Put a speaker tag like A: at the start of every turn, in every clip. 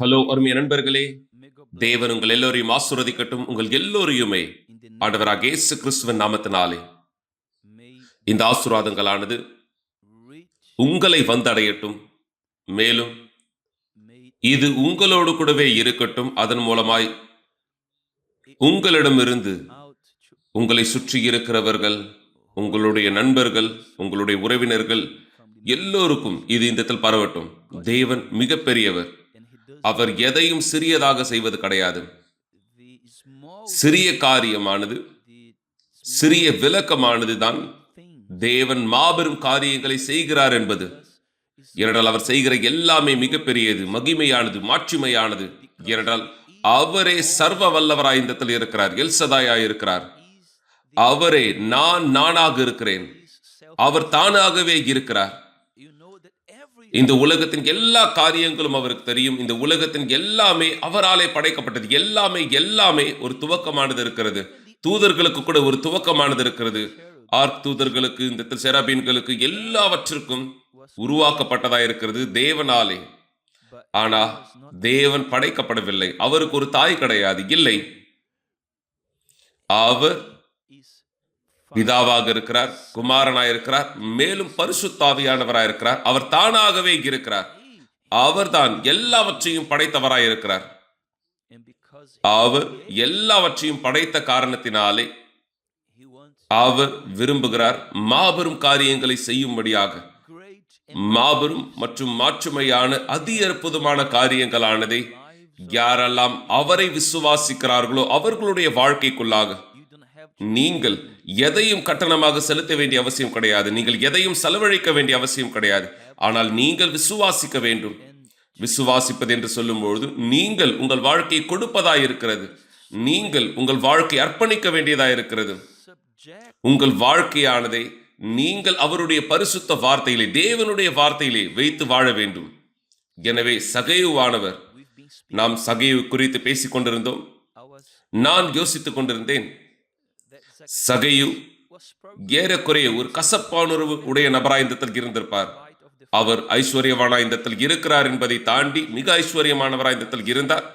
A: Hello அருமைய நண்பர்களே. தேவன் உங்கள் எல்லோரையும் ஆசுரதிக்கட்டும் உங்கள் எல்லோரையுமே ஆண்டவராக இயேசு கிறிஸ்துவின் நாமத்தினாலே. இந்த ஆசீர்வாதங்களானது உங்களை வந்தடையட்டும். மேலும் இது உங்களோடு கூடவே இருக்கட்டும். அதன் மூலமாய் உங்களிடமிருந்து உங்களை சுற்றி இருக்கிறவர்கள் உங்களுடைய நண்பர்கள் உங்களுடைய உறவினர்கள் எல்லோருக்கும் இது இந்த பரவட்டும். தேவன் மிகப்பெரியவர். அவர் எதையும் சிறியதாக செய்வது கிடையாது. சிறிய காரியமானது சிறிய விளக்கமானது தான் தேவன் மாபெரும் காரியங்களை செய்கிறார் என்பது. ஏனென்றால் அவர் செய்கிற எல்லாமே மிகப்பெரியது மகிமையானது மாட்சிமையானது. ஏனென்றால் அவரே சர்வ வல்லவராய் இந்த இருக்கிறார் எல்சதாயாய் இருக்கிறார். அவரே நான் நானாக இருக்கிறேன். அவர் தானாகவே இருக்கிறார். இந்த உலகத்தின் எல்லா காரியங்களும் அவருக்கு தெரியும். இந்த உலகத்தின் எல்லாமே அவராலே படைக்கப்பட்டது. எல்லாமே எல்லாமே ஒரு துவக்கமானது இருக்கிறது. தூதர்களுக்கு கூட ஒரு துவக்கமானது இருக்கிறது. ஆர்க் தூதர்களுக்கு இந்த செராபீன்களுக்கு எல்லாவற்றிற்கும் உருவாக்கப்பட்டதா இருக்கிறது தேவனாலே. ஆனா தேவன் படைக்கப்படவில்லை. அவருக்கு ஒரு தாய் கிடையாது. இல்லை. அவர் பிதாவாக இருக்கிறார் குமாரனாய் இருக்கிறார் மேலும் பரிசுத்தாவியானவராய் இருக்கிறார். அவர் தானாகவே இருக்கிறார். அவர்தான் எல்லாவற்றையும் படைத்தவராய் இருக்கிறார். அவர் எல்லாவற்றையும் படைத்த காரணத்தினாலே அவர் விரும்புகிறார் மாபெரும் காரியங்களை செய்யும்படியாக. மாபெரும் மற்றும் மாற்றுமையான அதி அற்புதமான காரியங்களானதை யாரெல்லாம் அவரை விசுவாசிக்கிறார்களோ அவர்களுடைய வாழ்க்கைக்குள்ளாக. நீங்கள் எதையும் கட்டணமாக செலுத்த வேண்டிய அவசியம் கிடையாது. நீங்கள் எதையும் செலவழிக்க வேண்டிய அவசியம் கிடையாது. ஆனால் நீங்கள் விசுவாசிக்க வேண்டும். விசுவாசிப்பது என்று சொல்லும்பொழுது நீங்கள் உங்கள் வாழ்க்கையை கொடுப்பதாய் இருக்கிறது. நீங்கள் உங்கள் வாழ்க்கை அர்ப்பணிக்க வேண்டியதாக இருக்கிறது. உங்கள் வாழ்க்கையானதை நீங்கள் அவருடைய பரிசுத்த வார்த்தையிலே தேவனுடைய வார்த்தையிலே வைத்து வாழ வேண்டும். எனவே சகையுவானவர் நாம் சகையு குறித்து பேசிக் கொண்டிருந்தோம் நான் யோசித்துக் கொண்டிருந்தேன் சகையு ஏறக்குறைய ஒரு கசப்பானுறவு உடைய நபராய் இந்த இடத்தில் இருந்திருப்பார். அவர் ஐஸ்வர்யவானாய் இந்த இடத்தில் இருக்கிறார் என்பதை தாண்டி மிக ஐஸ்வர்யமானவராய் இந்த இடத்தில் இருந்தார்.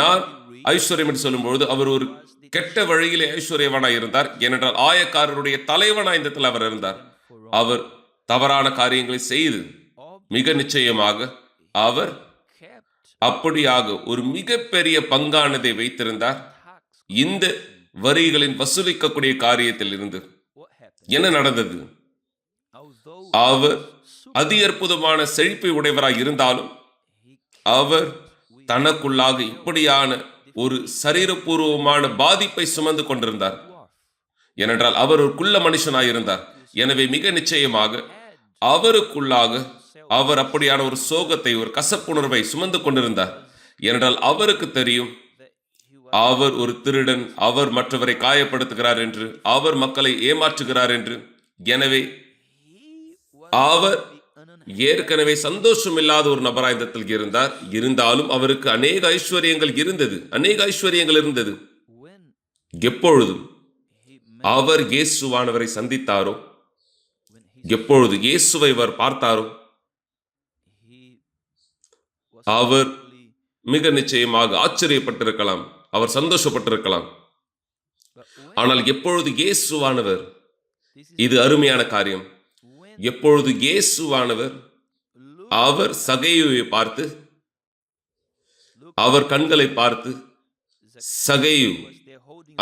A: நான் ஐஸ்வர்யம் என்று சொல்லும்பொழுது அவர் ஒரு கெட்ட வழியிலே ஐஸ்வர்யவானாய் இருந்தார். ஏனென்றால் ஆயக்காரருடைய தலைவனாய் இந்த இடத்தில் அவர் இருந்தார். அவர் தவறான காரியங்களை செய்து மிக நிச்சயமாக அவர் அப்படியாக ஒரு மிகப்பெரிய பங்கானதை வைத்திருந்தார். இந்த வரிகளின் வசூலிக்கக்கூடிய காரியத்தில் இருந்து என்ன நடந்தது? அவர் அதி அற்புதமான செழிப்பை உடையவராய் இருந்தாலும் அவர் தனக்குள்ளாக இப்படியான ஒரு சரீரபூர்வமான பாதிப்பை சுமந்து கொண்டிருந்தார். ஏனென்றால் அவர் ஒரு குள்ள மனுஷனாய் இருந்தார். எனவே மிக நிச்சயமாக அவருக்குள்ளாக அவர் அப்படியான ஒரு சோகத்தை ஒரு கசப்புணர்வை சுமந்து கொண்டிருந்தார். ஏனென்றால் அவருக்கு தெரியும் அவர் ஒரு திருடன் அவர் மற்றவரை காயப்படுத்துகிறார் என்று அவர் மக்களை ஏமாற்றுகிறார் என்று. எனவே அவர் ஏற்கனவே சந்தோஷம் இல்லாத ஒரு நபராயுதத்தில் இருந்தார். இருந்தாலும் அவருக்கு அநேக ஐஸ்வர்யங்கள் இருந்தது. அநேக ஐஸ்வர்யங்கள் இருந்தது. எப்பொழுதும் அவர் இயேசுவானவரை சந்தித்தாரோ? எப்பொழுது இயேசுவை அவர் பார்த்தாரோ? அவர் மிக நிச்சயமாக ஆச்சரியப்பட்டிருக்கலாம். அவர் சந்தோஷப்பட்டிருக்கலாம். ஆனால் எப்பொழுது இயேசுவானவர் இது அருமையான காரியம். எப்பொழுது இயேசுவானவர் அவர் சகையுவை பார்த்து அவர் கண்களை பார்த்து சகையு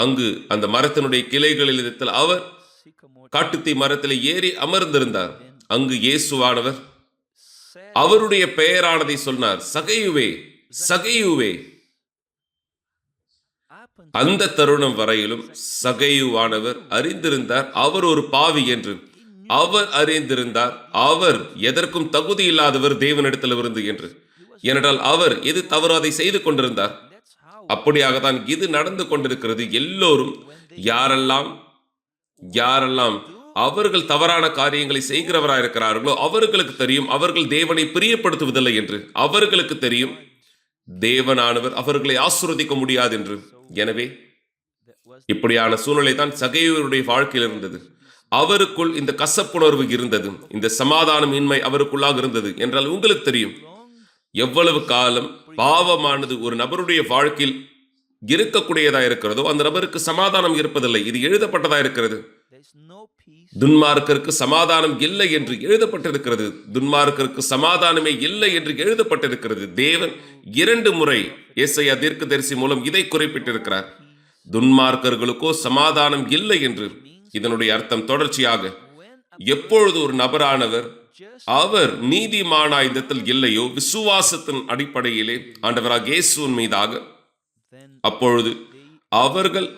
A: அங்கு அந்த மரத்தினுடைய கிளைகளில் இடத்தில் அவர் காட்டுத்தீ மரத்தில் ஏறி அமர்ந்திருந்தார். அங்கு இயேசுவானவர் அவருடைய பெயரானதை சொன்னார் சகையுவே சகையுவே. அந்த தருணம் வரையிலும் சகையுவானவர் அறிந்திருந்தார் அவர் ஒரு பாவி என்று. அவர் அறிந்திருந்தார் அவர் எதற்கும் தகுதி இல்லாதவர் தேவனிடத்தில் இருந்து என்று. ஏனென்றால் அவர் எது தவறு அதை செய்து கொண்டிருந்தார்? அப்படியாகத்தான் இது நடந்து கொண்டிருக்கிறது எல்லோரும். யாரெல்லாம் யாரெல்லாம் அவர்கள் தவறான காரியங்களை செய்கிறவராக இருக்கிறார்களோ அவர்களுக்கு தெரியும் அவர்கள் தேவனை பிரியப்படுத்துவதில்லை என்று. அவர்களுக்கு தெரியும் தேவனானவர் அவர்களை ஆசுரதிக்க முடியாது என்று. எனவே இப்படியான சூழ்நிலை தான் சகையவருடைய வாழ்க்கையில் இருந்தது. அவருக்குள் இந்த கசப்புணர்வு இருந்தது. இந்த சமாதானம் இன்மை அவருக்குள்ளாக இருந்தது என்றால் உங்களுக்கு தெரியும். எவ்வளவு காலம் பாவமானது ஒரு நபருடைய வாழ்க்கையில் இருக்கக்கூடியதா இருக்கிறதோ அந்த நபருக்கு சமாதானம் இருப்பதில்லை. இது எழுதப்பட்டதா இருக்கிறது. துன்மார்க்கருக்கு சமாதானம் இல்லை என்று எழுதப்பட்டிருக்கிறது. துன்மார்க்கருக்கு சமாதானமே இல்லை என்று எழுதப்பட்டிருக்கிறது. தேவன் இரண்டு முறை ஏசாயா தீர்க்கதரிசி மூலம் இதை குறிப்பிட்டிருக்கிறார். துன்மார்க்கர்களுக்கோ சமாதானம் இல்லை என்று. இதனுடைய அர்த்தம் தொடர்ச்சியாக எப்பொழுது ஒரு நபரானவர்
B: just
A: அவர் நீதிமானாயுதத்தில் இல்லையோ விசுவாசத்தின் அடிப்படையிலே ஆண்டவராக இயேசுவின் மீதாக அப்பொழுது அவர்கள்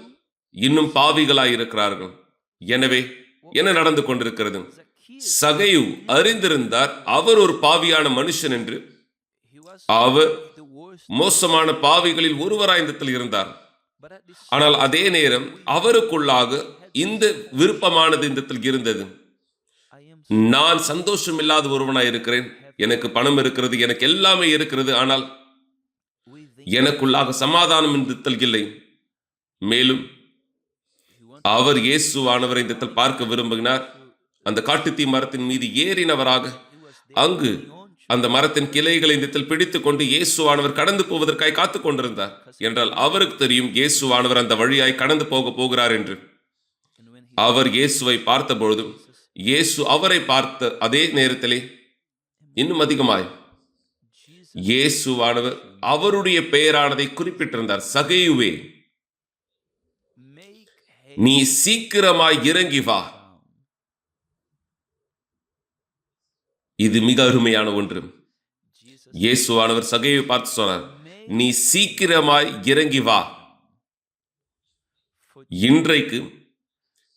A: இன்னும் பாவிகளாய் இருக்கிறார்கள் எனவே என்ன நடந்து கொண்டிருக்கிறது? சகையு அறிந்திருந்தார் அவர் ஒரு பாவியான மனுஷன் என்று. அவர் மோசமான பாவிகளில் ஒருவராய்ந்தத்தில் இருந்தார். ஆனால் அதே நேரம் அவருக்குள்ளாக இந்த விருப்பமானது இந்த இருந்தது. நான் சந்தோஷம் இல்லாத ஒருவனாய் இருக்கிறேன். எனக்கு பணம் இருக்கிறது எனக்கு எல்லாமே இருக்கிறது ஆனால் எனக்குள்ளாக சமாதானம் இந்த இல்லை. மேலும் அவர் இயேசுவானவரை இந்த இடத்தில் பார்க்க விரும்பினார் அந்த காட்டுத்தீ மரத்தின் மீது ஏறினவராக அங்கு அந்த மரத்தின் கிளைகளை இந்த பிடித்துக் கொண்டு இயேசுவானவர் கடந்து போவதற்காய் காத்து கொண்டிருந்தார். என்றால் அவருக்கு தெரியும் இயேசுவானவர் அந்த வழியாய் கடந்து போக போகிறார் என்று. அவர் இயேசுவை பார்த்த பொழுதும் இயேசு அவரை பார்த்த அதே நேரத்திலே இன்னும் அதிகமாய் இயேசுவானவர் அவருடைய பெயரானதை குறிப்பிட்டிருந்தார் சகையுவே. நீ சீக்கிரமாய் இறங்கி வா. இது மிக அருமையான ஒன்று. இயேசுவானவர் சகையை பார்த்து சொன்னார் நீ சீக்கிரமாய் இறங்கி வா. இன்றைக்கு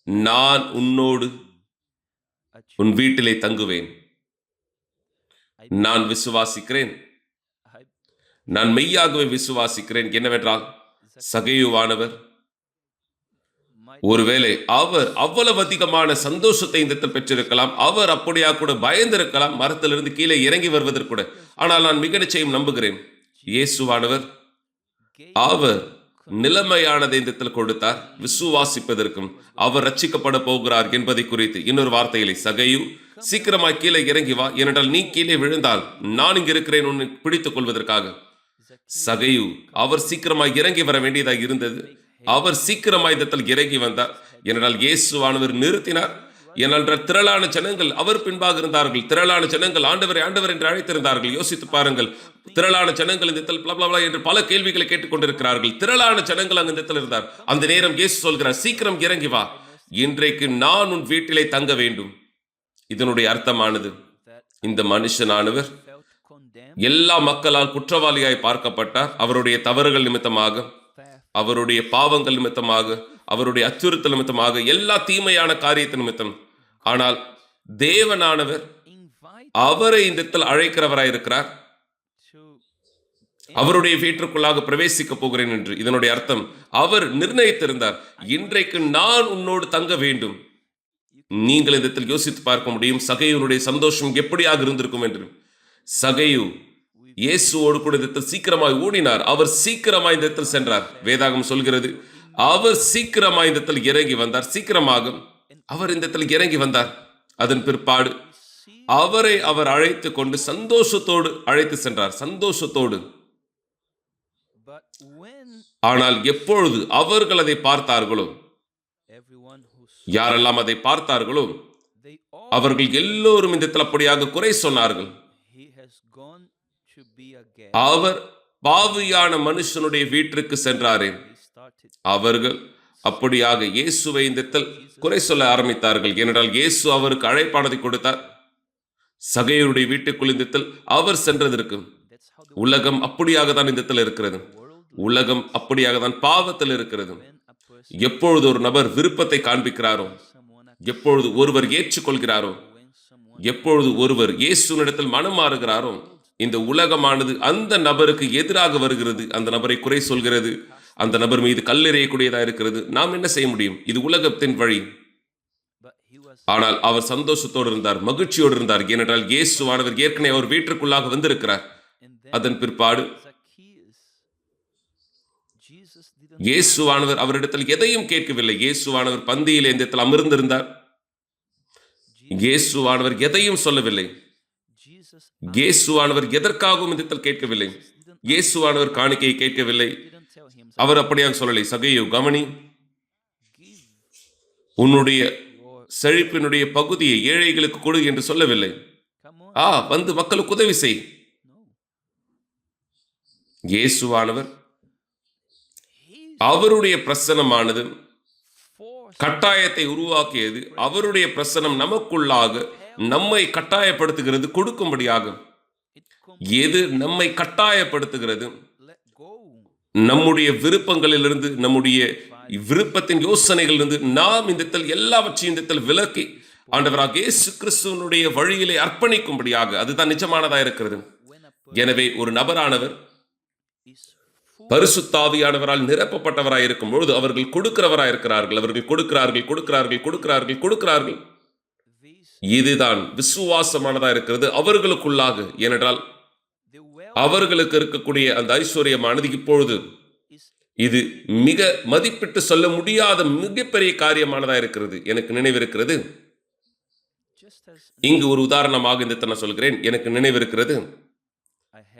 A: நான் உன்னோடு உன் வீட்டிலே தங்குவேன். நான் விசுவாசிக்கிறேன். நான் மெய்யாகவே விசுவாசிக்கிறேன். என்னவென்றால் சகையுவானவர் ஒருவேளை அவர் அவ்வளவு அதிகமான சந்தோஷத்தை இந்த இடத்தில் பெற்றிருக்கலாம். அவர் அப்படியா கூட பயந்திருக்கலாம். மரத்திலிருந்து கீழே இறங்கி வருவதற்கு கூட ஆனால் நான் மிக நிச்சயம் நம்புகிறேன். இயேசுவானவர் அவர் நிலைமையானதை இந்த இடத்தில் கொடுத்தார். விசுவாசிப்பதற்கும் அவர் ரட்சிக்கப்பட போகிறார் என்பதை குறித்து இன்னொரு வார்த்தையிலே சகையு சீக்கிரமாய் கீழே இறங்கி வா. ஏனென்றால் நீ கீழே விழுந்தால் நான் இங்க இருக்கிறேன் உன்னை பிடித்துக் கொள்வதற்காக. சகையு அவர் சீக்கிரமாய் இறங்கி வர வேண்டியதாக இருந்தது. அவர் சீக்கிரமாய் இதத்தில் இறங்கி வந்தார். ஏனென்றால் இயேசுவானவர் நிறுத்தினார். ஏனென்றால் திரளான ஜனங்கள் அவர் பின்பாக இருந்தார்கள். திரளான ஜனங்கள் ஆண்டவரை ஆண்டவர் என்று அழைத்திருந்தார்கள். யோசித்து பாருங்கள். திரளான ஜனங்கள் இந்த இடத்தில் என்று பல கேள்விகளை கேட்டுக்கொண்டிருக்கிறார்கள். திரளான ஜனங்கள் அங்கு இந்த இடத்தில் இருந்தார். அந்த நேரம் இயேசு சொல்கிறார் சீக்கிரம் இறங்கி வா. இன்றைக்கு நான் உன் வீட்டிலே தங்க வேண்டும். இதனுடைய அர்த்தமானது இந்த மனுஷனானவர் எல்லா மக்களால் குற்றவாளியாய் பார்க்கப்பட்டார். அவருடைய தவறுகள் நிமித்தமாக அவருடைய பாவங்கள் நிமித்தமாக அவருடைய அச்சுறுத்தல் நிமித்தமாக எல்லா தீமையான காரியத்து நிமித்தம். ஆனால் தேவனானவர் அவரை இந்த இடத்தில் அழைக்கிறவராய் இருக்கிறார். அவருடைய வீட்டிற்குள்ளாக பிரவேசிக்க போகிறேன் என்று. இதனுடைய அர்த்தம் அவர் நிர்ணயித்திருந்தார் இன்றைக்கு நான் உன்னோடு தங்க வேண்டும். நீங்கள் இந்த இடத்தில் யோசித்து பார்க்க முடியும் சகையுனுடைய சந்தோஷம் எப்படியாக இருந்திருக்கும் என்று. சகையு இயேசுவோடு கூட இந்த இடத்தில் சீக்கிரமாய் ஓடினார் அவர் சீக்கிரமாய் இந்த இடத்தில் சென்றார். வேதாகம் சொல்கிறது அவர் சீக்கிரமாய் இந்த இடத்தில் இறங்கி வந்தார். சீக்கிரமாக அவர் இந்த இடத்தில் இறங்கி வந்தார். அதன் பிற்பாடு அவரை அவர் அழைத்து கொண்டு சந்தோஷத்தோடு அழைத்து சென்றார். சந்தோஷத்தோடு. ஆனால் எப்பொழுது அவர்கள் அதை பார்த்தார்களோ யாரெல்லாம் அதை பார்த்தார்களோ அவர்கள் எல்லோரும் இந்த அப்படியாக குறை சொன்னார்கள். அவர் பாவியான மனுஷனுடைய வீட்டிற்கு சென்றாரே. அவர்கள் அப்படியாக இயேசுவை இந்த குறை சொல்ல ஆரம்பித்தார்கள். ஏனென்றால் இயேசு அவருக்கு அழைப்பானதை கொடுத்தார். சகையருடைய வீட்டுக்குள் இந்த அவர் சென்றதற்கு உலகம் அப்படியாக தான் இந்த இருக்கிறது. உலகம் அப்படியாக தான் பாவத்தில் இருக்கிறது. எப்பொழுது ஒரு நபர் விருப்பத்தை காண்பிக்கிறாரோ எப்பொழுது ஒருவர் ஏற்றுக்கொள்கிறாரோ எப்பொழுது ஒருவர் இயேசுனிடத்தில் மனம் மாறுகிறாரோ இந்த உலகமானது அந்த நபருக்கு எதிராக வருகிறது. அந்த நபரை குறை சொல்கிறது. அந்த நபர் மீது கல்லெறியக்கூடியதா இருக்கிறது. நாம் என்ன செய்ய முடியும்? இது உலகத்தின் வழி. ஆனால் அவர் சந்தோஷத்தோடு இருந்தார் மகிழ்ச்சியோடு இருந்தார். ஏனென்றால் இயேசுவானவர் ஏற்கனவே அவர் வீட்டிற்குள்ளாக வந்திருக்கிறார். அதன் பிற்பாடு இயேசுவானவர் அவரிடத்தில் எதையும் கேட்கவில்லை. இயேசுவானவர் பந்தியில் இந்த இடத்தில் அமர்ந்திருந்தார். இயேசுவானவர் எதையும் சொல்லவில்லை. இயேசுவானவர் எதற்காகவும் இந்த கேட்கவில்லை? இயேசுவானவர் காணிக்கையை கேட்கவில்லை. அவர் அப்படியாக சொல்லலை. சகையோ கவனி. உன்னுடைய செழிப்பினுடைய பகுதியை ஏழைகளுக்கு கொடு என்று சொல்லவில்லை. ஆ வந்து மக்களுக்கு உதவி செய். இயேசுவானவர் அவருடைய பிரசனமானது கட்டாயத்தை உருவாக்கியது அவருடைய பிரசனம் நமக்குள்ளாக நம்மை கட்டாயப்படுத்துகிறது
B: கொடுக்கும்படியாகும்.
A: எது நம்மை கட்டாயப்படுத்துகிறது? நம்முடைய விருப்பங்களிலிருந்து நம்முடைய விருப்பத்தின் யோசனைகளிலிருந்து நாம் இந்த எல்லாவற்றையும் இந்த விலக்கி ஆண்டவராக இயேசு கிறிஸ்துவனுடைய வழியிலே அர்ப்பணிக்கும்படியாக அதுதான் நிஜமானதா இருக்கிறது. எனவே ஒரு நபரானவர்
B: is full
A: பரிசுத்தாவியானவரால் நிரப்பப்பட்டவராய் இருக்கும் பொழுது அவர்கள் கொடுக்கிறவராய் இருக்கிறார்கள் அவர்கள் கொடுக்கிறார்கள் கொடுக்கிறார்கள் கொடுக்கிறார்கள் கொடுக்கிறார்கள். இதுதான் விசுவாசமானதா இருக்கிறது. அவர்களுக்குள்ளாக ஏனென்றால் அவர்களுக்கு இருக்கக்கூடிய அந்த ஐஸ்வர்யமானது இப்பொழுது இது மிக மதிப்பிட்டு சொல்ல முடியாத மிகப்பெரிய காரியமானதா இருக்கிறது. எனக்கு நினைவிருக்கிறது. இங்கு ஒரு உதாரணமாக இந்த நான் சொல்கிறேன். எனக்கு நினைவிருக்கிறது.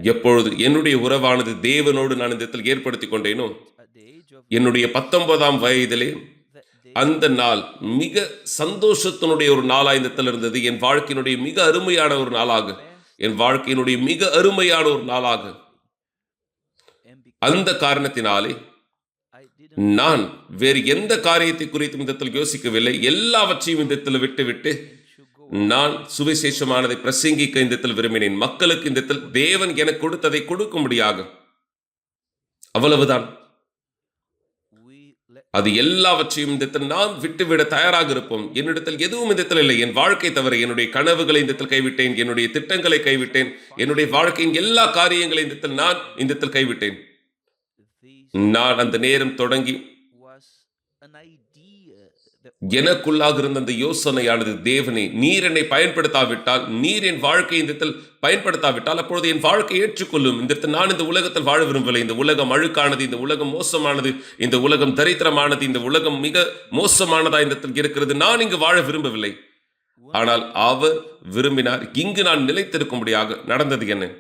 A: எப்பொழுது என்னுடைய உறவானது தேவனோடு நான் இந்த இடத்தில் ஏற்படுத்தி கொண்டேனோ என்னுடைய பத்தொன்பதாம் வயதிலே அந்த நாள் மிக சந்தோஷத்தினுடைய ஒரு நாளா இந்த இருந்தது. என் வாழ்க்கையினுடைய மிக அருமையான ஒரு நாளாக. என் வாழ்க்கையினுடைய மிக அருமையான ஒரு நாளாக. அந்த காரணத்தினாலே நான் வேறு எந்த காரியத்தை குறித்தும் விதத்தில் யோசிக்கவில்லை. எல்லாவற்றையும்
B: விதத்தில் விட்டுவிட்டு
A: நான் சுவிசேஷமானதை பிரசங்கிக்க இந்தத்தில் விரும்பினேன். மக்களுக்கு இந்தத்தில் தேவன் எனக்கு கொடுத்ததை கொடுக்கும்படியாக. அவ்வளவுதான். அது எல்லாவற்றையும் இந்த நான் விட்டுவிட தயாராக இருப்போம் என்னிடத்தில் எதுவும் இந்த இல்லை. என் வாழ்க்கை தவிர என்னுடைய கனவுகளை இந்த கைவிட்டேன். என்னுடைய திட்டங்களை கைவிட்டேன். என்னுடைய வாழ்க்கையின் எல்லா காரியங்களையும் இந்தத்தில் நான் இந்தத்தில் கைவிட்டேன். நான் அந்த நேரம் தொடங்கி எனக்குள்ளாக இருந்த அந்த யோசனையானது தேவனை நீர் என்னை பயன்படுத்தாவிட்டால் நீர் என் வாழ்க்கை இந்த பயன்படுத்தாவிட்டால் அப்பொழுது என் வாழ்க்கை ஏற்றுக்கொள்ளும். இந்த நான் இந்த உலகத்தில் வாழ விரும்பவில்லை. இந்த உலகம் அழுக்கானது இந்த உலகம் மோசமானது இந்த உலகம் தரித்திரமானது இந்த உலகம் மிக மோசமானதா இந்த இருக்கிறது. நான் இங்கு வாழ விரும்பவில்லை. ஆனால் அவர் விரும்பினார். இங்கு நான் நிலைத்திருக்கும்படியாக நடந்தது என்ன?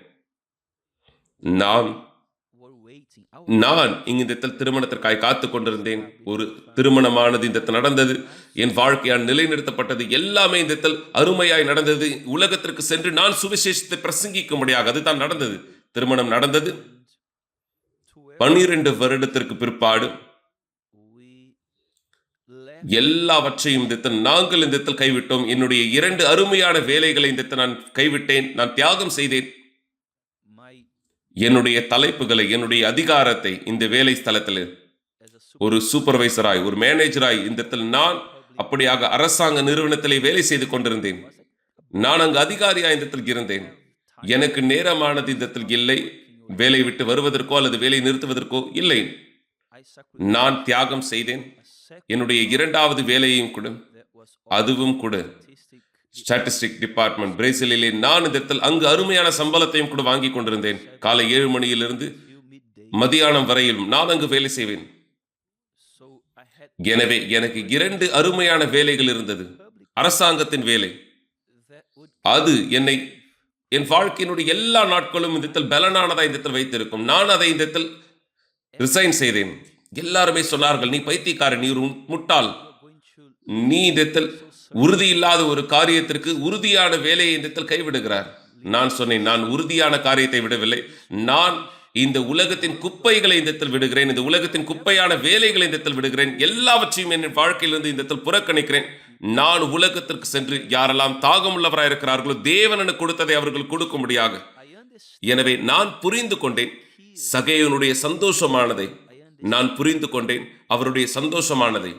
A: நான் நான் இங்கு இந்த திருமணத்திற்காய் காத்து கொண்டிருந்தேன். ஒரு திருமணமானது இந்த நடந்தது. என் வாழ்க்கையால் நிலைநிறுத்தப்பட்டது. எல்லாமே இந்த அருமையாய் நடந்தது. உலகத்திற்கு சென்று நான் சுவிசேஷத்தை பிரசங்கிக்கும்படியாக அதுதான் நடந்தது. திருமணம் நடந்தது. பன்னிரண்டு வருடத்திற்கு பிற்பாடு எல்லாவற்றையும் இந்த நாங்கள் இந்த இடத்தில் கைவிட்டோம். என்னுடைய இரண்டு அருமையான வேலைகளை இந்த நான் கைவிட்டேன். நான் தியாகம் செய்தேன். என்னுடைய தலைப்புகளை என்னுடைய அதிகாரத்தை இந்த வேலை ஸ்தலத்தில் ஒரு சூப்பர்வைசராய் ஒரு மேனேஜராய் இந்த இடத்தில் நான் அப்படியாக அரசாங்க நிறுவனத்திலே வேலை செய்து கொண்டிருந்தேன். நான் அங்கு அதிகாரியாய் இந்த இடத்தில் இருந்தேன். எனக்கு நேரமானது இந்த இடத்தில் இல்லை. வேலை விட்டு வருவதற்கோ அல்லது வேலை நிறுத்துவதற்கோ இல்லை. நான் தியாகம் செய்தேன். என்னுடைய இரண்டாவது வேலையையும் கூட அதுவும் கூட ஸ்டாட்டிஸ்டிக் டிபார்ட்மெண்ட் பிரேசிலிலே நான் இந்த இடத்தில் அங்கு அருமையான சம்பளத்தையும் கூட வாங்கி கொண்டிருந்தேன். காலை ஏழு மணியிலிருந்து மதியானம் வரையிலும் நான் அங்கு வேலை செய்வேன். எனவே எனக்கு இரண்டு அருமையான வேலைகள் இருந்தது. அரசாங்கத்தின் வேலை. அது என்னை என் வாழ்க்கையினுடைய எல்லா நாட்களும் இந்த இடத்தில் பலனானதா இந்த இடத்தில் வைத்திருக்கும். நான் அதை இந்த இடத்தில் ரிசைன் செய்தேன். எல்லாருமே சொன்னார்கள் நீ பைத்தியக்காரன் நீ முட்டாள். நீ இந்த இடத்தில் உறுதி இல்லாத ஒரு காரியத்திற்கு உறுதியான வேலையை இந்த கைவிடுகிறார். நான் சொன்னேன் நான் உறுதியான காரியத்தை விடவில்லை. நான் இந்த உலகத்தின் குப்பைகளை இந்தத்தில் விடுகிறேன் இந்த உலகத்தின் குப்பையான வேலைகளை இந்தத்தில் விடுகிறேன் எல்லாவற்றையும் என் வாழ்க்கையிலிருந்து இந்தத்தில் புறக்கணிக்கிறேன். நான் உலகத்திற்கு சென்று யாரெல்லாம் தாகமுள்ளவராய் இருக்கிறார்களோ தேவனனு கொடுத்ததை அவர்கள் கொடுக்கும்படியாக.
B: I
A: எனவே நான் புரிந்து கொண்டேன் சகையனுடைய சந்தோஷமானதை. நான் புரிந்து கொண்டேன் அவருடைய சந்தோஷமானதை.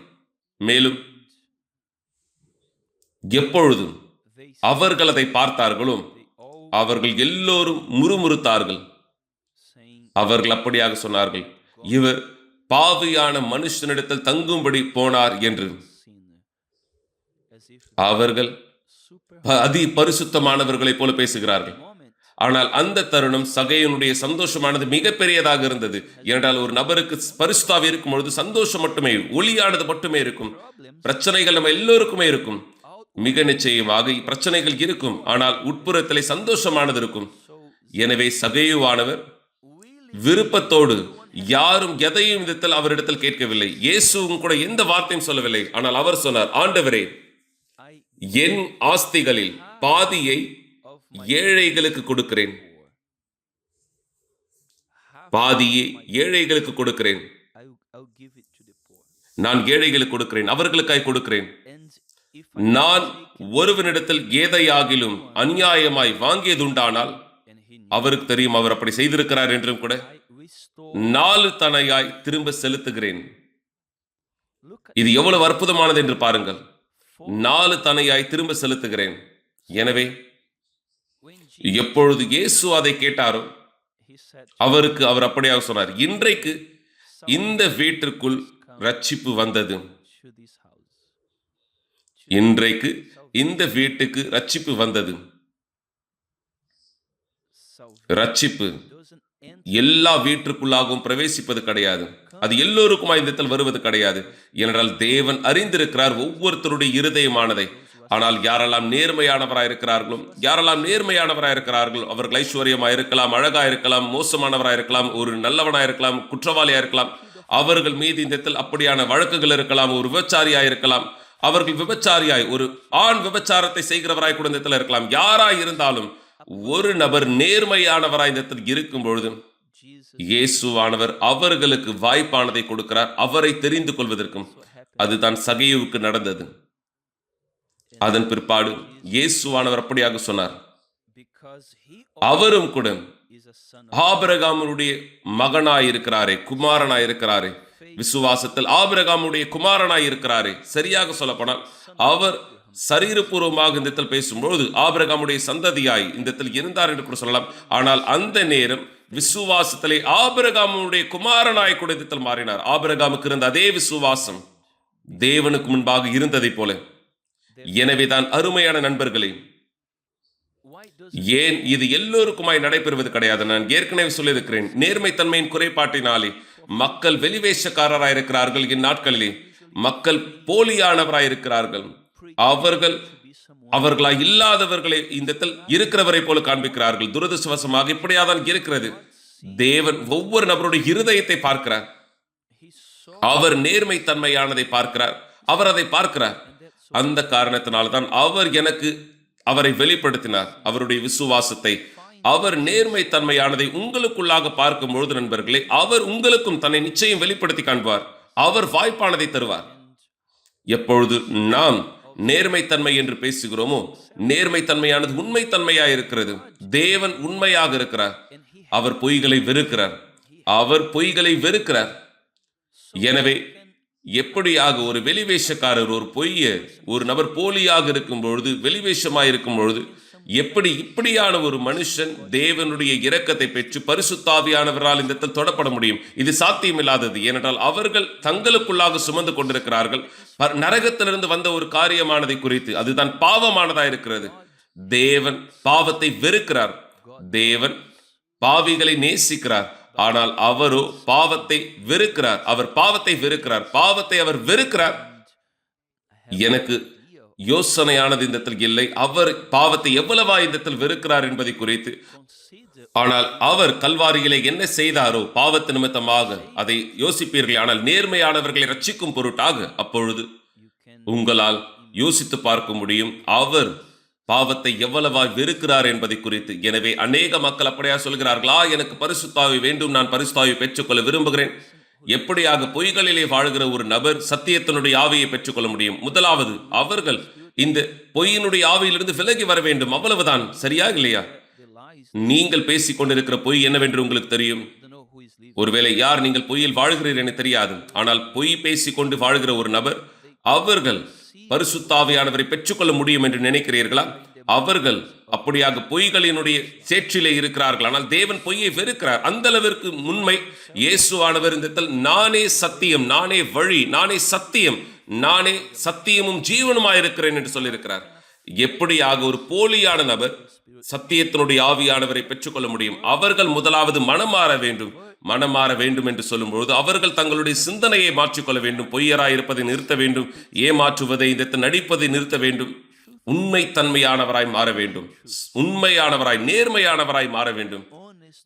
A: மேலும் எப்பொழுதும் அவர்கள் அதை பார்த்தார்களோ அவர்கள் எல்லோரும் முறுமுறுத்தார்கள். அவர்கள் அப்படியாக சொன்னார்கள் இவர் பாவியான மனுஷனிடத்தில் தங்கும்படி போனார் என்று. அவர்கள் அதி பரிசுத்தமானவர்களைப் போல பேசுகிறார்கள். ஆனால் அந்த தருணம் சகையனுடைய சந்தோஷமானது மிகப்பெரியதாக இருந்தது. ஏனென்றால் ஒரு நபருக்கு பரிசுத்தாவே இருக்கும் பொழுது சந்தோஷம் மட்டுமே ஒளியானது மட்டுமே இருக்கும் பிரச்சனைகள் நம்ம எல்லோருக்குமே இருக்கும். மிக நிச்சயமாக பிரச்சனைகள் இருக்கும். ஆனால் உட்புறத்திலே சந்தோஷமானது இருக்கும் எனவே சகையுவானவர் விருப்பத்தோடு யாரும் எதையும் விதத்தில் அவரிடத்தில் கேட்கவில்லை. இயேசுவும் கூட எந்த வார்த்தையும் சொல்லவில்லை. ஆனால் அவர் சொன்னார் ஆண்டவரே என் ஆஸ்திகளில் பாதியை ஏழைகளுக்கு கொடுக்கிறேன். பாதியை ஏழைகளுக்கு கொடுக்கிறேன். நான் ஏழைகளுக்கு கொடுக்கிறேன். அவர்களுக்காய் கொடுக்கிறேன். நான் ஒருவனிடத்தில் ஏதையாகிலும் அநியாயமாய் வாங்கியதுண்டானால் அவருக்கு தெரியும் அவர் அப்படி செய்திருக்கிறார் என்றும் கூட. நாலு தனையாய் திரும்ப செலுத்துகிறேன் இது எவ்வளவு அற்புதமானது என்று பாருங்கள். நாலு தனையாய் திரும்ப செலுத்துகிறேன் எனவே எப்பொழுது இயேசு அதை கேட்டாரோ அவருக்கு அவர் அப்படியாக சொன்னார் இன்றைக்கு இந்த வீட்டிற்குள் ரட்சிப்பு வந்தது. இன்றைக்கு இந்த வீட்டுக்கு ரட்சிப்பு வந்தது. ரட்சிப்பு எல்லா வீட்டுக்குள்ளாகவும் பிரவேசிப்பது கிடையாது. அது எல்லோருக்குமா இந்த இடத்தில் வருவது கிடையாது. ஏனென்றால் தேவன் அறிந்திருக்கிறார் ஒவ்வொருத்தருடைய இருதயமானதை. ஆனால் யாரெல்லாம் நேர்மையானவராக இருக்கிறார்களோ யாரெல்லாம் நேர்மையானவராய் இருக்கிறார்களோ அவர்கள் ஐஸ்வர்யமாக இருக்கலாம் அழகாக இருக்கலாம் மோசமானவராக இருக்கலாம் ஒரு நல்லவனாக இருக்கலாம் குற்றவாளியாக இருக்கலாம் அவர்கள் மீது இந்த இடத்தில் அப்படியான வழக்குகள் இருக்கலாம் ஒரு விபச்சாரியாக இருக்கலாம் அவர்கள் விபச்சாரியாய் ஒரு ஆண் விபச்சாரத்தை செய்கிறவராய் கூட இந்த இடத்துல இருக்கலாம். யாராய் இருந்தாலும் ஒரு நபர் நேர்மையானவராய் இந்த இருக்கும் பொழுது இயேசுவானவர் அவர்களுக்கு வாய்ப்பானதை கொடுக்கிறார். அவரை தெரிந்து கொள்வதற்கும் அதுதான் சகையுவுக்கு நடந்தது. அதன் பிற்பாடு இயேசுவானவர் அப்படியாக சொன்னார். அவரும் கூட ஆபரகாமனுடைய மகனாயிருக்கிறாரே குமாரனாயிருக்கிறாரே விசுவாசத்தில் ஆபிரகாமுடைய குமாரனாய் இருக்கிறாரே. சரியாக சொல்லப்போனால் அவர் சரீரபூர்வமாக இந்த இடத்தில் பேசும்போது ஆபிரகாமுடைய சந்ததியாய் இந்த இடத்தில் இருந்தார் என்று கூட சொல்லலாம். ஆனால் அந்த நேரம் விசுவாசத்திலே ஆபிரகாமுடைய குமாரனாய் கூட இடத்தில் மாறினார். ஆபிரகாமுக்கு இருந்த அதே விசுவாசம் தேவனுக்கு முன்பாக இருந்ததைப் போல. எனவேதான் அருமையான நண்பர்களே ஏன் இது எல்லோருக்குமாய் நடைபெறுவது கிடையாது? நான் ஏற்கனவே சொல்லியிருக்கிறேன் நேர்மைத்தன்மையின் குறைபாட்டினாலே மக்கள் வெளிவேஷக்காரராயிருக்கிறார்கள் இந்நாட்களிலே. மக்கள் போலியானவராயிருக்கிறார்கள். அவர்கள் அவர்களா இல்லாதவர்களை இந்த இருக்கிறவரை போல காண்பிக்கிறார்கள். துரதிருஷ்டவசமாக இப்படியாதான் இருக்கிறது. தேவன் ஒவ்வொரு நபருடைய இருதயத்தை பார்க்கிறார். அவர் நேர்மை தன்மையானதை பார்க்கிறார். அவர் அதை பார்க்கிறார். அந்த காரணத்தினால்தான் அவர் எனக்கு அவரை வெளிப்படுத்தினார். அவருடைய விசுவாசத்தை அவர் நேர்மைத்தன்மையானதை உங்களுக்குள்ளாக பார்க்கும் பொழுது நண்பர்களே அவர் உங்களுக்கும் தன்னை நிச்சயம் வெளிப்படுத்தி காண்பார். அவர் வாய்ப்பானதை தருவார். எப்பொழுது நாம் நேர்மைத்தன்மை என்று பேசுகிறோமோ நேர்மைத்தன்மையானது உண்மைத்தன்மையாக இருக்கிறது. தேவன் உண்மையாக இருக்கிறார். அவர் பொய்களை வெறுக்கிறார். அவர் பொய்களை வெறுக்கிறார். எனவே எப்படியாக ஒரு வெளிவேஷக்காரர் ஒரு பொய்ய ஒரு நபர் போலியாக இருக்கும் பொழுது வெளிவேஷமாக இருக்கும் பொழுது எப்படி இப்படியான ஒரு மனுஷன் தேவனுடைய இரக்கத்தை பெற்று பரிசுத்தாவியானவரால் இந்த இடத்தில் தொடப்பட முடியும்? இது சாத்தியமில்லாதது. ஏனென்றால் அவர்கள் தங்களுக்குள்ளாக சுமந்து கொண்டிருக்கிறார்கள். நரகத்திலிருந்து வந்த ஒரு காரியமானதை குறித்து. அதுதான் பாவமானதா இருக்கிறது. தேவன் பாவத்தை வெறுக்கிறார். தேவன் பாவிகளை நேசிக்கிறார். ஆனால் அவரோ பாவத்தை வெறுக்கிறார். அவர் பாவத்தை வெறுக்கிறார். பாவத்தை அவர் வெறுக்கிறார். எனக்கு யோசனையானது இந்த இடத்தில் இல்லை. அவர் பாவத்தை எவ்வளவா இந்த இடத்தில் வெறுக்கிறார் என்பதை குறித்து. ஆனால் அவர் கல்வாரியிலே என்ன செய்தாரோ பாவத்து நிமித்தமாக அதை யோசிப்பீர்கள். ஆனால் நேர்மையானவர்களை ரட்சிக்கும் பொருட்டாக அப்பொழுது உங்களால் யோசித்து பார்க்க முடியும். அவர் பாவத்தை எவ்வளவா வெறுக்கிறார் என்பதை குறித்து. எனவே அநேக மக்கள் அப்படியா சொல்கிறார்களா எனக்கு பரிசுத்தாவி வேண்டும் நான் பரிசுத்தாவி பெற்றுக்கொள்ள விரும்புகிறேன். எப்படியாக பொய்களிலே வாழ்கிற ஒரு நபர் சத்தியத்தினுடைய ஆவியை பெற்றுக்கொள்ள முடியும்? முதலாவது அவர்கள் இந்த பொய்யினுடைய ஆவியிலிருந்து விலகி வர வேண்டும். அவ்வளவுதான். சரியா இல்லையா? நீங்கள் பேசிக் கொண்டிருக்கிற பொய் என்னவென்று உங்களுக்கு தெரியும்? ஒருவேளை யார் நீங்கள் பொய்யில் வாழ்கிறீர்கள் என தெரியாது. ஆனால் பொய் பேசிக் கொண்டு வாழ்கிற ஒரு நபர் அவர்கள் பரிசுத்தாவியானவரை பெற்றுக்கொள்ள முடியும் என்று நினைக்கிறீர்களா? அவர்கள் அப்படியாக பொய்களினுடைய சேற்றிலே இருக்கிறார்கள். ஆனால் தேவன் பொய்யை வெறுக்கிறார். அந்த அளவிற்கு முன்மை இயேசுவானவர் இந்த நானே சத்தியம் நானே வழி நானே சத்தியம் நானே சத்தியமும் ஜீவனுமாய் இருக்கிறேன் என்று சொல்லியிருக்கிறார். எப்படியாக ஒரு போலியான நபர் சத்தியத்தினுடைய ஆவியானவரை பெற்றுக்கொள்ள முடியும்? அவர்கள் முதலாவது மனம் மாற வேண்டும். மனம் மாற வேண்டும் என்று சொல்லும்பொழுது அவர்கள் தங்களுடைய சிந்தனையை மாற்றிக்கொள்ள வேண்டும். பொய்யராய் இருப்பதை நிறுத்த வேண்டும். ஏமாற்றுவதை இந்த நடிப்பதை நிறுத்த வேண்டும். உண்மைத்தன்மையானவராய் மாற வேண்டும். உண்மையானவராய் நேர்மையானவராய் மாற வேண்டும்.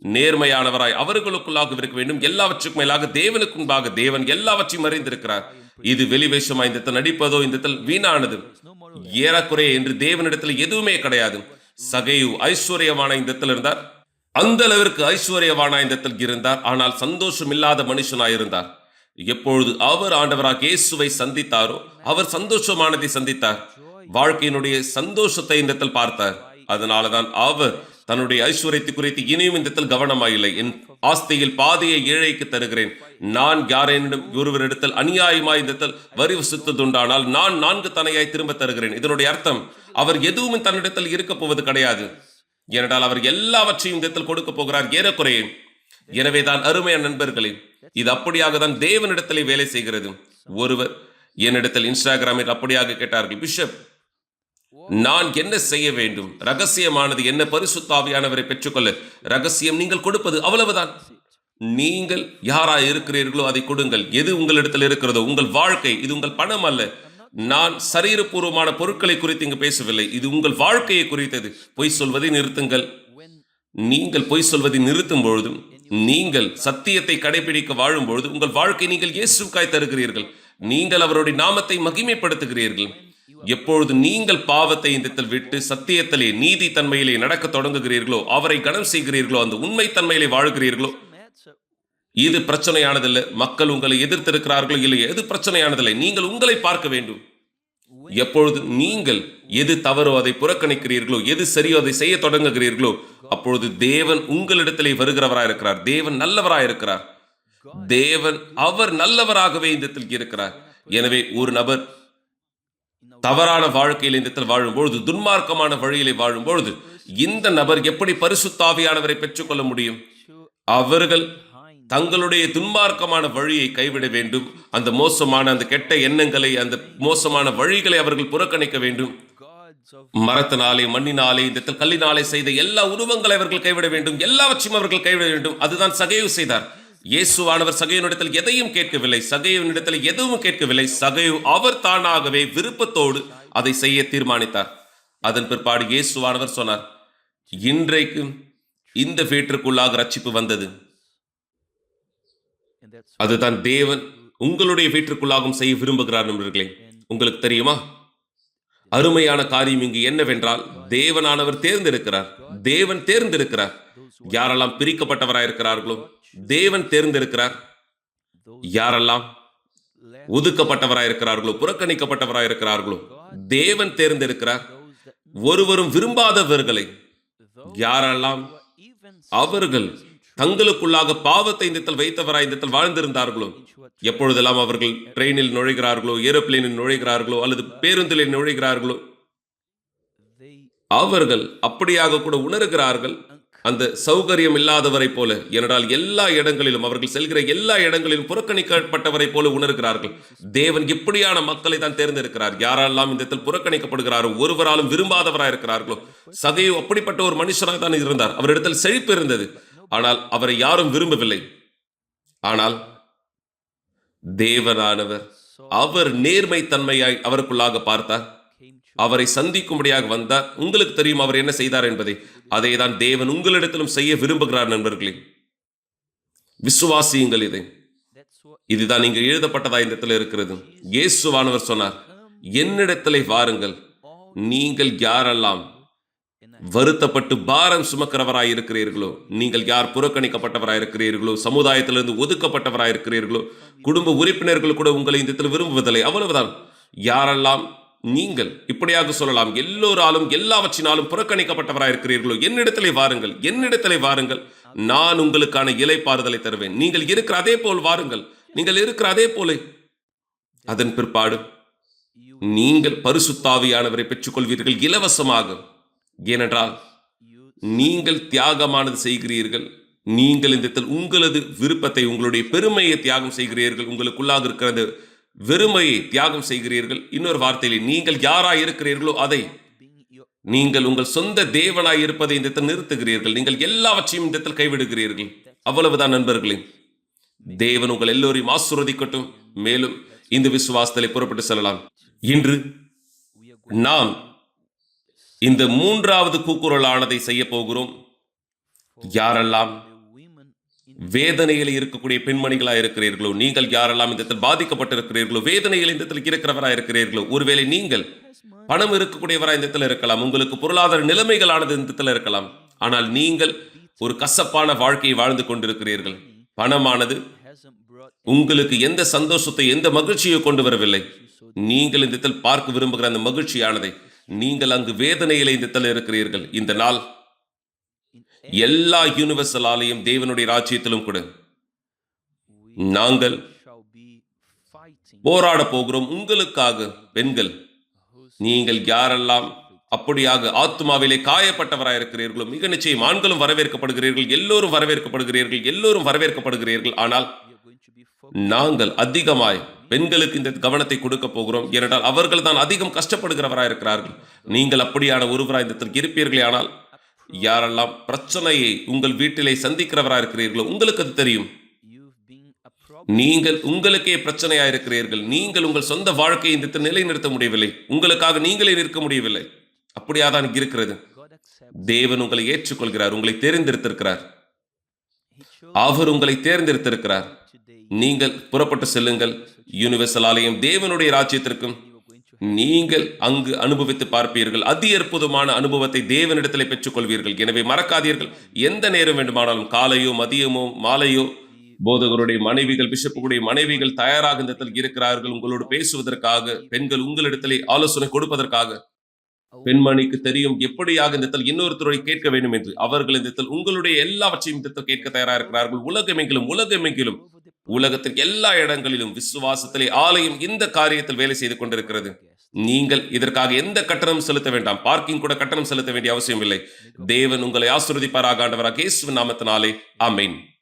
A: நேர்மையானவராய் அவர்களுக்குள்ளாக இருக்க வேண்டும். எல்லாவற்றுக்கும் மேலாக தேவனுக்கு முன்பாக தேவன் எல்லாவற்றையும் அறிந்திருக்கிறார். இது வெளிவேஷமா இந்த நடிப்பதோ இந்த வீணானது. ஏறக்குறைய என்று தேவனிடத்தில் எதுவுமே கிடையாது. சகையு ஐஸ்வர்யமான இந்தத்தில் இருந்தார். அந்த அளவிற்கு ஐஸ்வர்யவான இந்தத்தில் இருந்தார். ஆனால் சந்தோஷம் இல்லாத மனுஷனாய் இருந்தார். எப்பொழுது அவர் ஆண்டவராக இயேசுவை சந்தித்தாரோ அவர் சந்தோஷமானதை சந்தித்தார். வாழ்க்கையினுடைய சந்தோஷத்தை இந்தத்தில் பார்த்தார். அதனாலதான் அவர் தன்னுடைய ஐஸ்வர்யத்தை குறித்து இனியும் இந்தத்தில் கவனமாயில்லை. என் ஆஸ்தியில் பாதையை ஏழைக்கு தருகிறேன். நான் யாரேனும் ஒருவரிடத்தில் அநியாயமாய் இந்தத்தில் வரி வசித்ததுண்டானால் நான் நான்கு தனையாய் திரும்ப தருகிறேன். இதனுடைய அர்த்தம் அவர் எதுவும் தன்னிடத்தில் இருக்க போவது கிடையாது. ஏனென்றால் அவர் எல்லாவற்றையும் இந்தத்தில் கொடுக்க போகிறார் ஏறக்குறைய. எனவே தான் அருமையான நண்பர்களே இது அப்படியாக தான் தேவனிடத்திலே வேலை செய்கிறது. ஒருவர் என்னிடத்தில் இன்ஸ்டாகிராமில் அப்படியாக கேட்டார்கள் பிஷப் நான் என்ன செய்ய வேண்டும்? ரகசியமானது என்ன? பரிசுத்தாவியானவரை பெற்றுக்கொள்ள. ரகசியம் நீங்கள் கொடுப்பது அவ்வளவுதான். நீங்கள் யாரா இருக்கிறீர்களோ அதை கொடுங்கள். எது உங்களிடத்தில் இருக்கிறதோ உங்கள் வாழ்க்கை இது உங்கள் பணம் அல்ல. நான் சரீரபூர்வமான பொருட்களை குறித்து இங்கு பேசவில்லை. இது உங்கள் வாழ்க்கையை குறித்தது. பொய் சொல்வதை நிறுத்துங்கள். நீங்கள் பொய் சொல்வதை நிறுத்தும் பொழுதும் நீங்கள் சத்தியத்தை கடைபிடிக்க வாழும் பொழுது உங்கள் வாழ்க்கை நீங்கள் இயேசுக்காய் தருகிறீர்கள். நீங்கள் அவருடைய நாமத்தை மகிமைப்படுத்துகிறீர்கள். எப்பொழுது நீங்கள் பாவத்தை இந்தத்தில் விட்டு சத்தியத்திலே நீதி தன்மையிலே நடக்க தொடங்குகிறீர்களோ அவரை கனம் செய்கிறீர்களோ அந்த உண்மை தன்மையிலே வாழ்கிறீர்களோ இது பிரச்சனையானதில்லை. மக்கள் உங்களை எதிர்த்திருக்கிறார்களோ இல்லை எது பிரச்சனையானதில்லை. நீங்கள் உங்களை பார்க்க வேண்டும். எப்பொழுது நீங்கள் எது தவறோ அதை புறக்கணிக்கிறீர்களோ எது சரியோ அதை செய்ய தொடங்குகிறீர்களோ அப்பொழுது தேவன் உங்களிடத்திலே வருகிறவராய் இருக்கிறார். தேவன் நல்லவராய் இருக்கிறார். தேவன் அவர் நல்லவராகவே இந்த இருக்கிறார். எனவே ஒரு நபர் தவறான வாழ்க்கையில் இந்த இடத்தில் வாழும்பொழுது துன்மார்க்கமான வழியிலே வாழும்பொழுது இந்த நபர் எப்படி பரிசுத்தாவியானவரை பெற்றுக்கொள்ள முடியும்? அவர்கள் தங்களுடைய துன்மார்க்கமான வழியை கைவிட வேண்டும். அந்த மோசமான அந்த கெட்ட எண்ணங்களை அந்த மோசமான வழிகளை அவர்கள் புறக்கணிக்க வேண்டும். மரத்தினாலே மண்ணினாலே இந்த கல்லினாலே செய்த எல்லா உருவங்களை அவர்கள் கைவிட வேண்டும். எல்லாவற்றையும் அவர்கள் கைவிட வேண்டும். அதுதான் சகைவு செய்தார். இயேசுவானவர் சகையனிடத்தில் எதையும் கேட்கவில்லை சகையனிடத்தில் எதுவும் கேட்கவில்லை. சகையு அவர் தானாகவே விருப்பத்தோடு அதை செய்ய தீர்மானித்தார். அதன் பிற்பாடு இயேசுவானவர் சொன்னார் இன்றைக்கு இந்த வீட்டிற்குள்ளாக ரட்சிப்பு வந்தது. அதுதான் தேவன் உங்களுடைய வீட்டிற்குள்ளாகவும் செய்ய விரும்புகிறார் நண்பர்களே. உங்களுக்கு தெரியுமா? அருமையான காரியம் இங்கு என்னவென்றால் தேவனானவர் தேர்ந்தெடுக்கிறார். தேவன் தேர்ந்தெடுக்கிறார். யாரெல்லாம் பிரிக்கப்பட்டவராயிருக்கிறார்களோ தேவன் தேர்ந்தெடுக்கிறார். யாரெல்லாம் ஒதுக்கப்பட்டவராயிருக்கிறார்களோ புறக்கணிக்கப்பட்டவராயிருக்கிறார்களோ தேவன் தேர்ந்தெடுக்கிறார். ஒருவரும் விரும்பாதவர்களை யாரெல்லாம் அவர்கள் தங்களுக்குள்ளாக பாவத்தை இந்தத்தில் வைத்தவராய் இந்தத்தில் வாழ்ந்திருந்தார்களோ எப்பொழுதெல்லாம் அவர்கள் ட்ரெயினில் நுழைகிறார்களோ ஏரோப்ளேனில் நுழைகிறார்களோ அல்லது பேருந்தில் நுழைகிறார்களோ அவர்கள் அப்படியாக கூட உணர்கிறார்கள். அந்த சௌகரியம் இல்லாதவரை போல ஏனென்றால் எல்லா இடங்களிலும் அவர்கள் செல்கிற எல்லா இடங்களிலும் புறக்கணிக்கப்பட்டவரை போல உணர்கிறார்கள். தேவன் இப்படியான மக்களை தான் தேர்ந்தெடுக்கிறார். யாரெல்லாம் இந்த இடத்தில் புறக்கணிக்கப்படுகிறாரோ ஒருவராலும் விரும்பாதவராக இருக்கிறார்களோ சகையோ அப்படிப்பட்ட ஒரு மனுஷராக தான் இருந்தார். அவரிடத்தில் செழிப்பு இருந்தது. ஆனால் அவரை யாரும் விரும்பவில்லை. ஆனால் தேவனானவர் அவர் நேர்மை தன்மையாய் அவருக்குள்ளாக பார்த்தார். அவரை சந்திக்கும்படியாக வந்தார் உங்களுக்கு தெரியும் அவர் என்ன செய்தார் என்பதை. அதை தான் தேவன் உங்களிடத்திலும் செய்ய விரும்புகிறார் நண்பர்களே. விசுவாசியுங்கள் இதை. இதுதான் இங்கு எழுதப்பட்டதா இந்த இடத்துல இருக்கிறது. இயேசுவானவர் சொன்னார் என்னிடத்திலே வாருங்கள். நீங்கள் யாரெல்லாம் வருத்தப்பட்டு பாரம் சுமக்கிறவராய் இருக்கிறீர்களோ நீங்கள் யார் புறக்கணிக்கப்பட்டவராய் இருக்கிறீர்களோ சமுதாயத்திலிருந்து ஒதுக்கப்பட்டவராய் இருக்கிறீர்களோ குடும்ப உறுப்பினர்கள் கூட உங்களை இந்த விரும்புவதில்லை. அவ்வளவுதான். யாரெல்லாம் நீங்கள் இப்படியாக சொல்லலாம். எல்லோராலும் எல்லாவற்றினாலும் புறக்கணிக்கப்பட்டவராய் இருக்கிறீர்களோ. என்னிடத்திலே வாருங்கள் என்னிடத்திலே வாருங்கள். நான் உங்களுக்கான இலை பாறுதலை தருவேன். நீங்கள் இருக்கிற அதே போல் வாருங்கள். நீங்கள் இருக்கிற அதே போல. அதன் பிற்பாடு நீங்கள் பரிசுத்தாவியானவரை பெற்றுக்கொள்வீர்கள் இலவசமாக. ஏனென்றால் நீங்கள் தியாகமானது செய்கிறீர்கள். நீங்கள் இந்த உங்களது விருப்பத்தை உங்களுடைய பெருமையை தியாகம் செய்கிறீர்கள். உங்களுக்குள்ளாக இருக்கிறது. வெறுமையை தியாகம் செய்கிறீர்கள். இன்னொரு வார்த்தையிலே நீங்கள் யாராய் இருக்கிறீர்களோ அதை நீங்கள் உங்கள் சொந்த தேவனாய் இருப்பதை இந்த இடத்தில் நிறுத்துகிறீர்கள். நீங்கள் எல்லாவற்றையும் இந்த இடத்தில் கைவிடுகிறீர்கள். அவ்வளவுதான் நண்பர்களே. தேவன் உங்கள் எல்லோரையும் ஆசுரதிக்கட்டும் மேலும் இந்த விசுவாசத்தை புறப்பட்டு செல்லலாம். இன்று
B: நான்
A: நாம் இந்த மூன்றாவது கூக்குரலானதை செய்ய போகிறோம். யாரெல்லாம் வேதனையில் இருக்கக்கூடிய பெண்மணிகளா இருக்கிறீர்களோ நீங்கள் யாரெல்லாம் இந்த இடத்தில் பாதிக்கப்பட்டிருக்கிறீர்களோ வேதனையில் இந்த இடத்தில் இருக்கிறவரா இருக்கிறீர்களோ ஒருவேளை நீங்கள் பணம் இருக்கக்கூடியவரா இந்த இடத்துல இருக்கலாம் உங்களுக்கு பொருளாதார நிலைமைகளானது இந்த இடத்துல இருக்கலாம். ஆனால் நீங்கள் ஒரு கசப்பான வாழ்க்கையை வாழ்ந்து கொண்டிருக்கிறீர்கள். பணமானது உங்களுக்கு எந்த சந்தோஷத்தை எந்த மகிழ்ச்சியை கொண்டு வரவில்லை. நீங்கள் இந்த இடத்தில் பார்க்க விரும்புகிற அந்த மகிழ்ச்சியானதை நீங்கள் அங்கு வேதனையில் இந்த இடத்துல இருக்கிறீர்கள். இந்த நாள் எல்லா யூனிவர்சலாலையும் தேவனுடைய ராஜ்யத்திலும் கூட. நாங்கள் போராட போகிறோம். உங்களுக்காக பெண்கள் நீங்கள் யாரெல்லாம் அப்படியாக ஆத்மாவிலே காயப்பட்டவராக இருக்கிறீர்களோ மிக நிச்சயம் ஆண்களும் வரவேற்கப்படுகிறீர்கள் எல்லோரும் வரவேற்கப்படுகிறீர்கள் எல்லோரும் வரவேற்கப்படுகிறீர்கள். ஆனால் நாங்கள் அதிகமாய் பெண்களுக்கு இந்த கவனத்தை கொடுக்க போகிறோம். ஏனென்றால் அவர்கள் தான் அதிகம் கஷ்டப்படுகிறவராக இருக்கிறார்கள். நீங்கள் அப்படியான ஒருவராய் இந்த இருப்பீர்களே ஆனால் யாரெல்லாம் பிரச்சனையை உங்கள் வீட்டிலே சந்திக்கிறவராக இருக்கிறீர்களோ உங்களுக்கு அது தெரியும். நீங்கள் உங்களுக்கே பிரச்சனையா இருக்கிறீர்கள். நீங்கள் உங்கள் சொந்த வாழ்க்கையை இந்த நிலைநிறுத்த முடியவில்லை. உங்களுக்காக நீங்களே நிற்க முடியவில்லை. அப்படியாதான் இருக்கிறது. தேவன் உங்களை ஏற்றுக்கொள்கிறார். உங்களை தேர்ந்தெடுத்திருக்கிறார். அவர் உங்களை தேர்ந்தெடுத்திருக்கிறார். நீங்கள் புறப்பட்டு செல்லுங்கள். யூனிவர்சல் ஆலயம் தேவனுடைய ராஜ்யத்திற்கும் நீங்கள் அங்கு அனுபவித்து பார்ப்பீர்கள். அதி அற்புதமான அனுபவத்தை தேவனிடத்திலே பெற்றுக்கொள்வீர்கள். எனவே மறக்காதீர்கள். எந்த நேரம் வேண்டுமானாலும் காலையோ மதியமோ மாலையோ போதகருடைய மனைவிகள் பிஷப்புடைய மனைவிகள் தயாராக இந்த இடத்தில் இருக்கிறார்கள். உங்களோடு பேசுவதற்காக பெண்கள் உங்களிடத்திலே ஆலோசனை கொடுப்பதற்காக. பெண்மணிக்கு தெரியும் எப்படியாக இந்த இடத்தில் இன்னொருத்தரை கேட்க வேண்டும் என்று. அவர்கள் இந்த இடத்தில் உங்களுடைய எல்லாவற்றையும் இந்த இடத்தில் கேட்க தயாராக இருக்கிறார்கள். உலகமெங்கிலும் உலகமெங்கிலும்
B: over
A: உலகத்தில் எல்லா இடங்களிலும் விசுவாசத்திலே ஆலயம் இந்த காரியத்தில் வேலை செய்து கொண்டிருக்கிறது. நீங்கள் இதற்காக எந்த கட்டணம் செலுத்த வேண்டாம். பார்க்கிங் கூட கட்டணம் செலுத்த வேண்டிய அவசியம் இல்லை தேவன் உங்களை ஆசிர்வதிப்பாராக ஆண்டவராக இயேசு நாமத்தினாலே. அமேன்